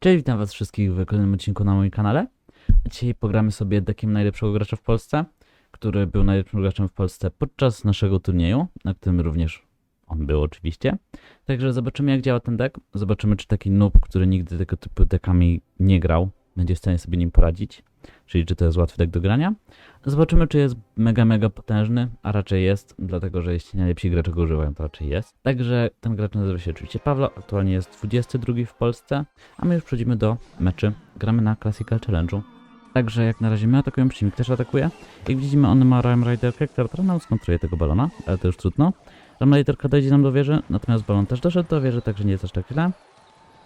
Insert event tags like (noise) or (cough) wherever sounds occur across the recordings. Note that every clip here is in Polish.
Cześć, witam was wszystkich w kolejnym odcinku na moim kanale. Dzisiaj pogramy sobie deckiem najlepszego gracza w Polsce, który był najlepszym graczem w Polsce podczas naszego turnieju, na którym również on był oczywiście. Także zobaczymy jak działa ten deck, zobaczymy czy taki noob, który nigdy tego typu deckami nie grał, będzie w stanie sobie nim poradzić, czyli czy to jest łatwy deck do grania. Zobaczymy czy jest mega mega potężny, a raczej jest, dlatego że jeśli najlepsi gracze go używają, to raczej jest. Także ten gracz nazywa się oczywiście Pawlo, aktualnie jest 22 w Polsce, a my już przechodzimy do meczy. Gramy na Classical Challenge'u. Także jak na razie my atakujemy, przeciwnik też atakuje. Jak widzimy, on ma Ram Riderkę, która trochę nam skontruje tego balona, ale to już trudno. Ram Riderka dojdzie nam do wieży, natomiast balon też doszedł do wieży, także nie jest aż tak źle.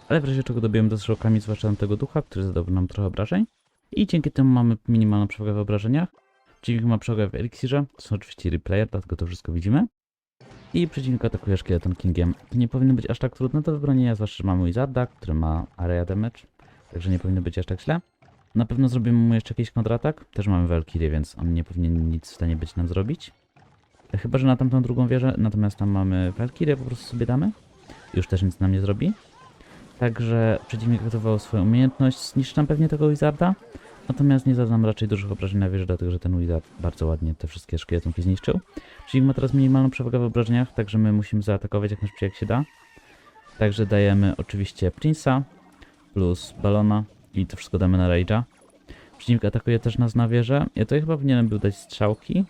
Ale w razie czego dobijemy do strzałkami, zwłaszcza tego ducha, który zadał nam trochę obrażeń. I dzięki temu mamy minimalną przewagę w obrażeniach. Przeciwnik ma przewagę w eliksirze, to są oczywiście replayer, dlatego to wszystko widzimy. I przeciwnik atakuje szkieleton kingiem. To nie powinno być aż tak trudne do wybronienia, zwłaszcza, że mamy Wizarda, który ma area damage, także nie powinno być aż tak źle. Na pewno zrobimy mu jeszcze jakiś kontratak. Też mamy Valkyrie, więc on nie powinien nic w stanie być nam zrobić. Chyba, że na tamtą drugą wieżę, natomiast tam mamy Valkyrie, po prostu sobie damy. Już też nic nam nie zrobi. Także przeciwnik aktywował swoją umiejętność, zniszczy nam pewnie tego Wizarda. Natomiast nie zada nam raczej dużych obrażeń na wieży, dlatego że ten Wizard bardzo ładnie te wszystkie szkieletonki zniszczył. Przeciwnik ma teraz minimalną przewagę w obrażeniach, także my musimy zaatakować jak najszybciej jak się da. Także dajemy oczywiście Prince'a plus Balona i to wszystko damy na Rage'a. Przeciwnik atakuje też nas na wieżę. Ja to chyba powinienem był dać strzałki.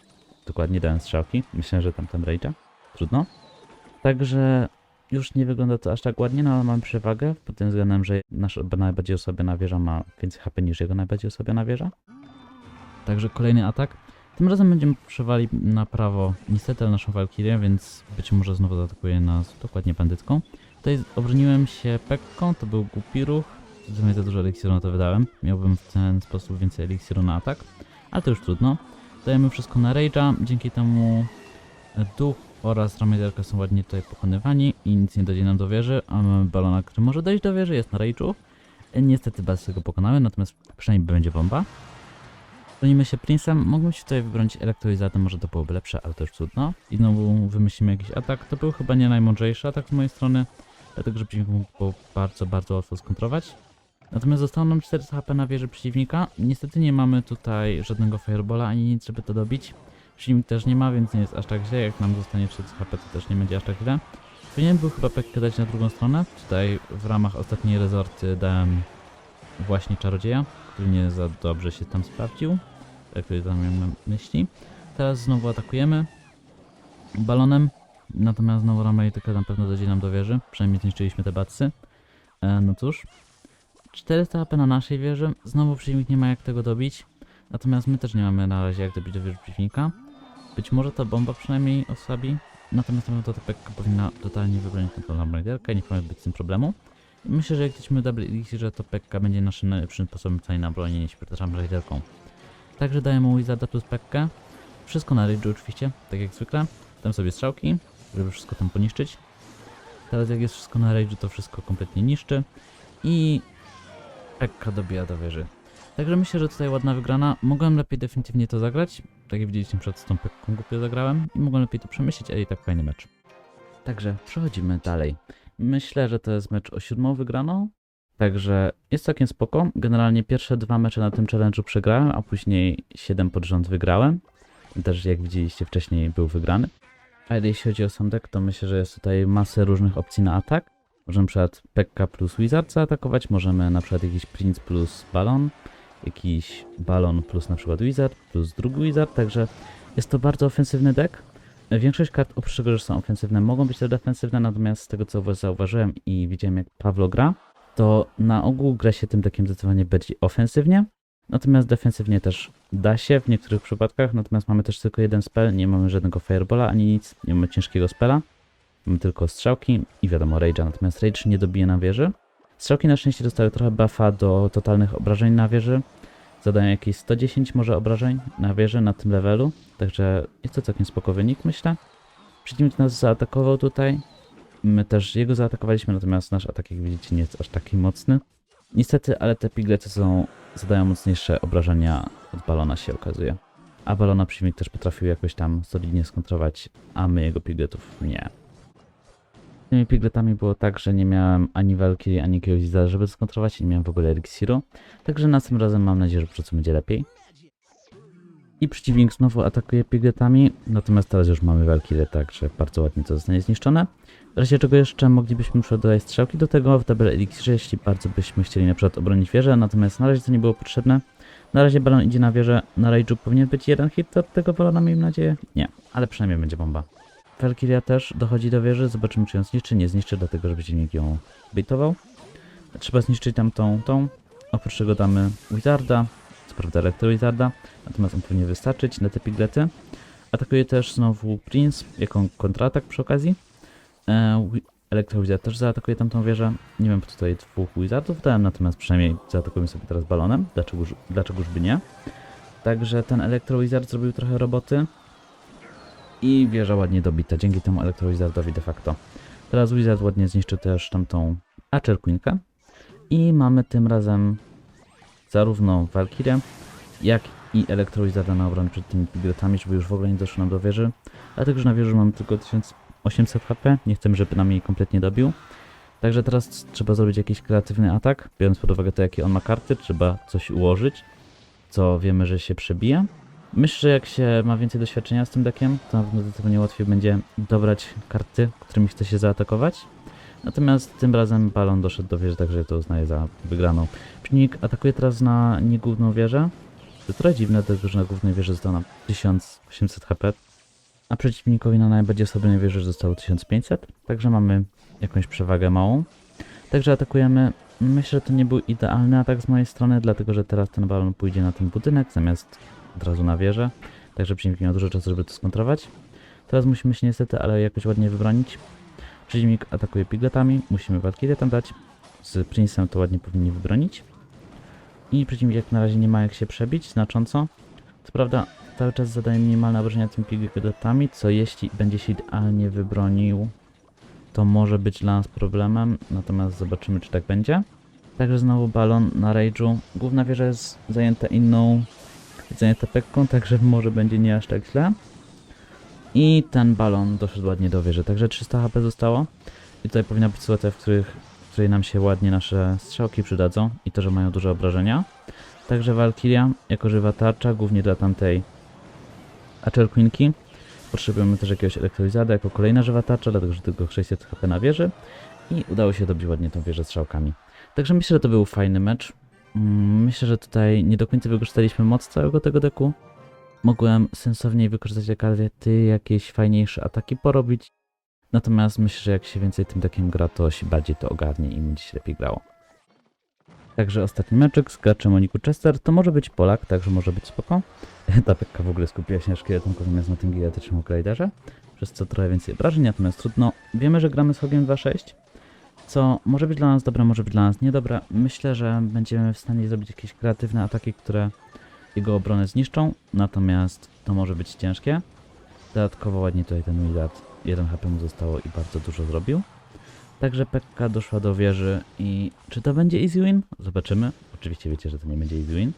Dokładnie dałem strzałki. Myślę, że tam ten Rage'a. Trudno. Także już nie wygląda to aż tak ładnie, no ale mamy przewagę pod tym względem, że nasza najbardziej osłabiona wieża ma więcej HP niż jego najbardziej osłabiona wieża. Także kolejny atak. Tym razem będziemy przewali na prawo niestety naszą Valkyrię, więc być może znowu zaatakuje nas dokładnie bandytką. Tutaj obroniłem się Pekką, to był głupi ruch. Zamiast za dużo eliksiru na to wydałem. Miałbym w ten sposób więcej eliksiru na atak, ale to już trudno. Dajemy wszystko na Rage'a, dzięki temu duch oraz Ramiderka są ładnie tutaj pokonywani i nic nie dojdzie nam do wieży, a mamy balona, który może dojść do wieży, jest na Rage'u. Niestety bez tego pokonamy, natomiast przynajmniej będzie bomba. Bronimy się Prince'em, mógłbym się tutaj wybronić elektrolizatem, może to byłoby lepsze, ale to już trudno. I znowu wymyślimy jakiś atak, to był chyba nie najmądrzejszy atak z mojej strony, dlatego że przeciwnik mógł go bardzo, bardzo łatwo skontrować. Natomiast zostało nam 400 HP na wieży przeciwnika, niestety nie mamy tutaj żadnego Firebola ani nic, żeby to dobić. Przeciwnik też nie ma, więc nie jest aż tak źle. Jak nam zostanie 400 HP, to też nie będzie aż tak źle. Powinienem był chyba pekkę dać na drugą stronę. Tutaj w ramach ostatniej rezorty dałem właśnie czarodzieja, który nie za dobrze się tam sprawdził. Tak to tam miałem na myśli. Teraz znowu atakujemy balonem. Natomiast znowu Rameliteka na pewno dojdzie nam do wieży. Przynajmniej zniszczyliśmy te batsy. E, no cóż. 400 HP na naszej wieży. Znowu przeciwnik nie ma jak tego dobić. Natomiast my też nie mamy na razie jak dobić do wieży przeciwnika. Być może ta bomba przynajmniej osłabi. Natomiast ta pekka powinna totalnie wybronić tą Lamb Raiderkę i nie powinno być z tym problemu. I myślę, że jak jesteśmy double elixir, to pekka będzie naszym najlepszym sposobem tutaj na bronienie się przed Lamb Raiderką. Także dajemy Wizarda plus pekkę. Wszystko na Rage'u oczywiście, tak jak zwykle. Dam sobie strzałki, żeby wszystko tam poniszczyć. Teraz jak jest wszystko na Rage'u, to wszystko kompletnie niszczy. I pekka dobija do wieży. Także myślę, że tutaj ładna wygrana. Mogłem lepiej definitywnie to zagrać. Tak jak widzieliście przed tą pekką głupio zagrałem. I mogłem lepiej to przemyśleć, ale i tak fajny mecz. Także przechodzimy dalej. Myślę, że to jest mecz o siódmą wygraną. Także jest całkiem spoko. Generalnie pierwsze dwa mecze na tym challenge'u przegrałem, a później siedem pod rząd wygrałem. Też jak widzieliście wcześniej był wygrany. A jeśli chodzi o sam to myślę, że jest tutaj masę różnych opcji na atak. Możemy na przykład Pekka plus Wizard zaatakować, możemy na przykład jakiś Prince plus Balon, jakiś Balon plus na przykład Wizard, plus drugi Wizard, także jest to bardzo ofensywny deck. Większość kart oprócz tego, że są ofensywne, mogą być też defensywne, natomiast z tego co zauważyłem i widziałem jak Pawlo gra, to na ogół gra się tym deckiem zdecydowanie bardziej ofensywnie, natomiast defensywnie też da się w niektórych przypadkach, natomiast mamy też tylko jeden spell, nie mamy żadnego Firebola ani nic, nie mamy ciężkiego spela. Mamy tylko strzałki i wiadomo Rage'a, natomiast Rage nie dobije na wieży. Strzałki na szczęście dostały trochę buffa do totalnych obrażeń na wieży. Zadają jakieś 110 może obrażeń na wieży na tym levelu, także jest to całkiem spoko wynik myślę. Przeciwnik nas zaatakował tutaj, my też jego zaatakowaliśmy, natomiast nasz atak jak widzicie nie jest aż taki mocny. Niestety, ale te piglety są, zadają mocniejsze obrażenia od balona się okazuje. A balona przeciwnik też potrafił jakoś tam solidnie skontrować, a my jego pigletów nie. Tymi pigletami było tak, że nie miałem ani Valkyrie, ani jakiegoś żeby skontrować, nie miałem w ogóle eliksiru. Także następnym razem mam nadzieję, że po prostu będzie lepiej. I przeciwnik znowu atakuje pigletami, natomiast teraz już mamy Valkyrie, także bardzo ładnie to zostanie zniszczone. W razie czego jeszcze moglibyśmy przeładować strzałki do tego w Double Elixirze, jeśli bardzo byśmy chcieli na przykład obronić wieżę, natomiast na razie to nie było potrzebne. Na razie balon idzie na wieżę, na rage'u powinien być jeden hit od tego balona, miejmy nadzieję. Nie, ale przynajmniej będzie bomba. Valkyria też dochodzi do wieży, zobaczymy czy ją zniszczy, nie zniszczy, dlatego że przeciwnik ją baitował. Trzeba zniszczyć tam tą, tą. Oprócz tego damy Wizarda, co prawda Elektro Wizarda, natomiast on powinien wystarczyć na te piglety. Atakuje też znowu Prince, jako kontratak przy okazji. E, Elektro Wizard też zaatakuje tamtą wieżę. Nie wiem, po tutaj dwóch Wizardów dałem, natomiast przynajmniej zaatakujemy sobie teraz balonem. Dlaczegoż, dlaczegoż by nie? Także ten Elektro Wizard zrobił trochę roboty. I wieża ładnie dobita, dzięki temu Elektro Wizardowi de facto. Teraz Wizard ładnie zniszczył też tamtą Archer Queenkę. I mamy tym razem zarówno Valkyrię, jak i Elektro Wizarda na obronę przed tymi pigletami, żeby już w ogóle nie doszło nam do wieży. Dlatego, że na wieży mamy tylko 1800 HP, nie chcemy, żeby nam jej kompletnie dobił. Także teraz trzeba zrobić jakiś kreatywny atak, biorąc pod uwagę to, jakie on ma karty, trzeba coś ułożyć, co wiemy, że się przebije. Myślę, że jak się ma więcej doświadczenia z tym deckiem, to na pewno zdecydowanie łatwiej będzie dobrać karty, którymi chce się zaatakować. Natomiast tym razem balon doszedł do wieży, także to uznaję za wygraną. Przeciwnik atakuje teraz na niegłówną wieżę. To trochę dziwne, dlatego że na głównej wieży zostało nam 1800 HP, a przeciwnikowi na najbardziej osobnej wieży zostało 1500, także mamy jakąś przewagę małą. Także atakujemy. Myślę, że to nie był idealny atak z mojej strony, dlatego że teraz ten balon pójdzie na ten budynek zamiast od razu na wieżę. Także przeciwnik miał dużo czasu, żeby to skontrować. Teraz musimy się niestety, ale jakoś ładnie wybronić. Przeciwnik atakuje pigletami, musimy Valkyrie tam dać. Z Prince'em to ładnie powinni wybronić. I przeciwnik jak na razie nie ma jak się przebić znacząco. Co prawda cały czas zadaje minimalne obrażenia tymi pigletami, co jeśli będzie się idealnie wybronił, to może być dla nas problemem. Natomiast zobaczymy czy tak będzie. Także znowu balon na rage'u. Główna wieża jest zajęta inną, zajęta pekką, także może będzie nie aż tak źle. I ten balon doszedł ładnie do wieży, także 300 HP zostało. I tutaj powinna być sytuacja, w, których, w której nam się ładnie nasze strzałki przydadzą i to, że mają duże obrażenia. Także Valkyria jako żywa tarcza, głównie dla tamtej Archer Queenki. Potrzebujemy też jakiegoś elektrolizada jako kolejna żywa tarcza, dlatego że tylko 600 HP na wieży. I udało się dobić ładnie tą wieżę strzałkami. Także myślę, że to był fajny mecz. Myślę, że tutaj nie do końca wykorzystaliśmy moc całego tego deku. Mogłem sensowniej wykorzystać jakieś jakieś fajniejsze ataki porobić. Natomiast myślę, że jak się więcej tym deckiem gra, to się bardziej to ogarnie i będzie się lepiej grało. Także ostatni meczek z graczem Moniku Chester to może być Polak, także może być spoko. (laughs) Ta pekka w ogóle skupiła się na szkieletonku zamiast na tym gigantycznym Gliderze, przez co trochę więcej obrażeń, natomiast trudno. Wiemy, że gramy z Hogiem 2.6, co może być dla nas dobre, może być dla nas niedobre. Myślę, że będziemy w stanie zrobić jakieś kreatywne ataki, które jego obronę zniszczą, natomiast to może być ciężkie. Dodatkowo ładnie tutaj ten Wizard, 1 HP mu zostało i bardzo dużo zrobił. Także Pekka doszła do wieży i czy to będzie easy win? Zobaczymy. Oczywiście wiecie, że to nie będzie easy win.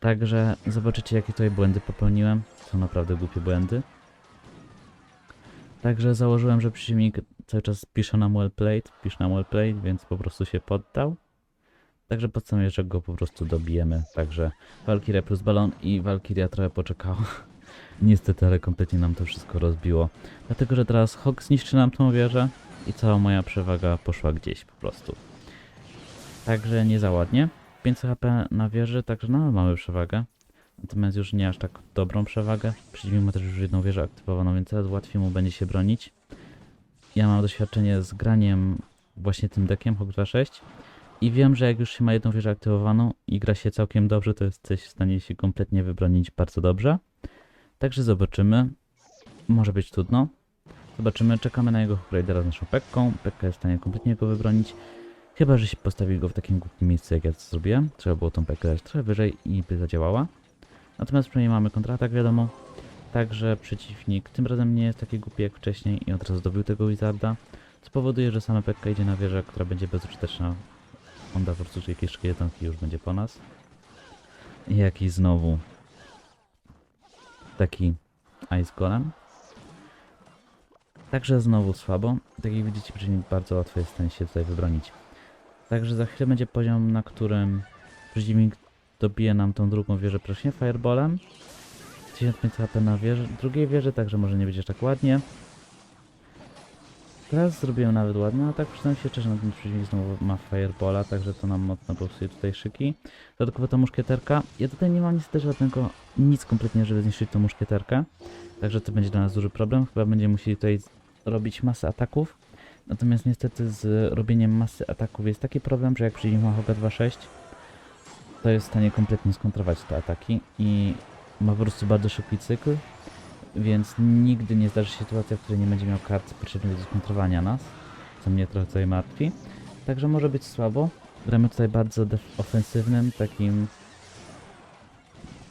Także zobaczycie jakie tutaj błędy popełniłem. Są naprawdę głupie błędy. Także założyłem, że przeciwnik cały czas pisze nam well played, pisze nam well więc po prostu się poddał. Także postanowię, że go po prostu dobijemy. Także Valkyria plus balon i Valkyria trochę poczekała. (laughs) Niestety, ale kompletnie nam to wszystko rozbiło. Dlatego, że teraz Hawk zniszczy nam tą wieżę i cała moja przewaga poszła gdzieś po prostu. Także nie za ładnie. 500 HP na wieży, także nadal mamy przewagę. Natomiast już nie aż tak dobrą przewagę. Przeciwnik ma też już jedną wieżę aktywowaną, więc teraz łatwiej mu będzie się bronić. Ja mam doświadczenie z graniem właśnie tym deckiem Hawk 2.6 i wiem, że jak już się ma jedną wieżę aktywowaną i gra się całkiem dobrze, to jest coś w stanie się kompletnie wybronić bardzo dobrze. Także zobaczymy. Może być trudno. Zobaczymy, czekamy na jego Raidera z naszą Pekką. Pekka jest w stanie kompletnie go wybronić. Chyba, że się postawi go w takim głupim miejscu, jak ja to zrobiłem. Trzeba było tą Pekkę dać trochę wyżej i by zadziałała. Natomiast przynajmniej mamy kontratak, wiadomo. Także przeciwnik tym razem nie jest taki głupi jak wcześniej i od razu zdobył tego Wizarda. Co powoduje, że sama Pekka idzie na wieżę, która będzie bezużyteczna. On da po prostu jakieś szkieletonki już będzie po nas. I jakiś znowu taki Ice Golem. Także znowu słabo. Tak jak widzicie, przeciwnik bardzo łatwo jest w się tutaj wybronić. Także za chwilę będzie poziom, na którym przeciwnik dobije nam tą drugą wieżę prośnie fireballem. 1500 HP na wieży, drugiej wieży, także może nie będzie tak ładnie. Teraz zrobiłem nawet ładnie, a tak przyznam się szczerze, na tym przeciwnik znowu ma fireballa, także to nam mocno popsuje tutaj szyki. Dodatkowo ta muszkieterka. Ja tutaj nie mam niestety żadnego, nic kompletnie, żeby zniszczyć tą muszkieterkę. Także to będzie dla nas duży problem. Chyba będziemy musieli tutaj robić masę ataków. Natomiast niestety z robieniem masy ataków jest taki problem, że jak przeciwnik ma Hoga 2.6, to jest w stanie kompletnie skontrować te ataki i ma po prostu bardzo szybki cykl, więc nigdy nie zdarzy się sytuacja, w której nie będzie miał kart potrzebnych do skontrowania nas, co mnie trochę tutaj martwi. Także może być słabo. Gramy tutaj bardzo ofensywnym, takim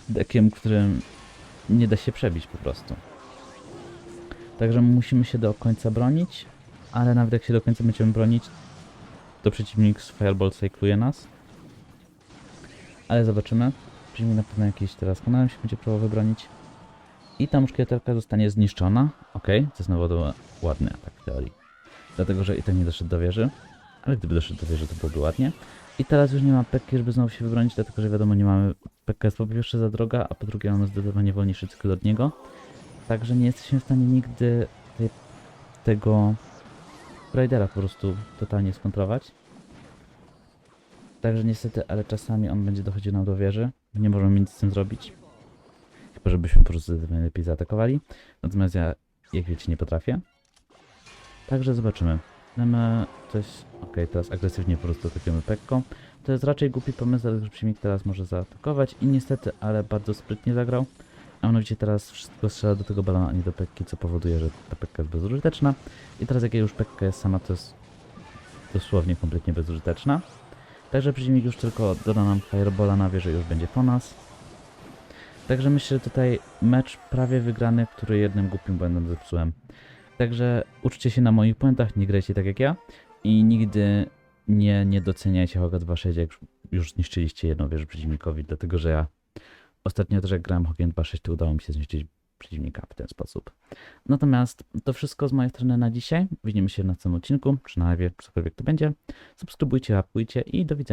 dekiem, którym nie da się przebić po prostu. Także musimy się do końca bronić, ale nawet jak się do końca będziemy bronić, to przeciwnik z Fireball cykluje nas. Ale zobaczymy. Przeciwnik na pewno jakiś teraz kanałem się będzie próbował wybronić. I ta muszkieterka zostanie zniszczona. Ok, to znowu to ładny atak w teorii. Dlatego, że i tak nie doszedł do wieży. Ale gdyby doszedł do wieży, to byłoby ładnie. I teraz już nie ma Pekki, żeby znowu się wybronić, dlatego że wiadomo, nie mamy. Pekka jest po pierwsze za droga, a po drugie mamy zdecydowanie wolniejszy cykl od niego. Także nie jesteśmy w stanie nigdy tej, tego Raidera po prostu totalnie skontrować. Także niestety, ale czasami on będzie dochodził nam do wieży. Nie możemy nic z tym zrobić. Chyba, żebyśmy po prostu lepiej zaatakowali. Natomiast ja, jak wiecie, nie potrafię. Także zobaczymy. Mamy coś... Ok, teraz agresywnie po prostu atakujemy Pekką. To jest raczej głupi pomysł, że przeciwnik teraz może zaatakować i niestety, ale bardzo sprytnie zagrał. A mianowicie teraz wszystko strzela do tego balona, a nie do Pekki, co powoduje, że ta Pekka jest bezużyteczna. I teraz jak już Pekka jest sama, to jest dosłownie kompletnie bezużyteczna. Także przeciwnik już tylko doda nam Firebola na wieżę już będzie po nas. Także myślę, że tutaj mecz prawie wygrany, który jednym głupim błędem zepsułem. Także uczcie się na moich błędach, nie grajcie tak jak ja i nigdy nie, nie doceniajcie Hoga 2.6, jak już- zniszczyliście jedną wieżę przeciwnikowi, dlatego że ja ostatnio też jak grałem Hogiem 2.6, to udało mi się zniszczyć przeciwnika w ten sposób. Natomiast to wszystko z mojej strony na dzisiaj. Widzimy się na następnym odcinku, czy na live, cokolwiek to będzie. Subskrybujcie, łapkujcie i do widzenia.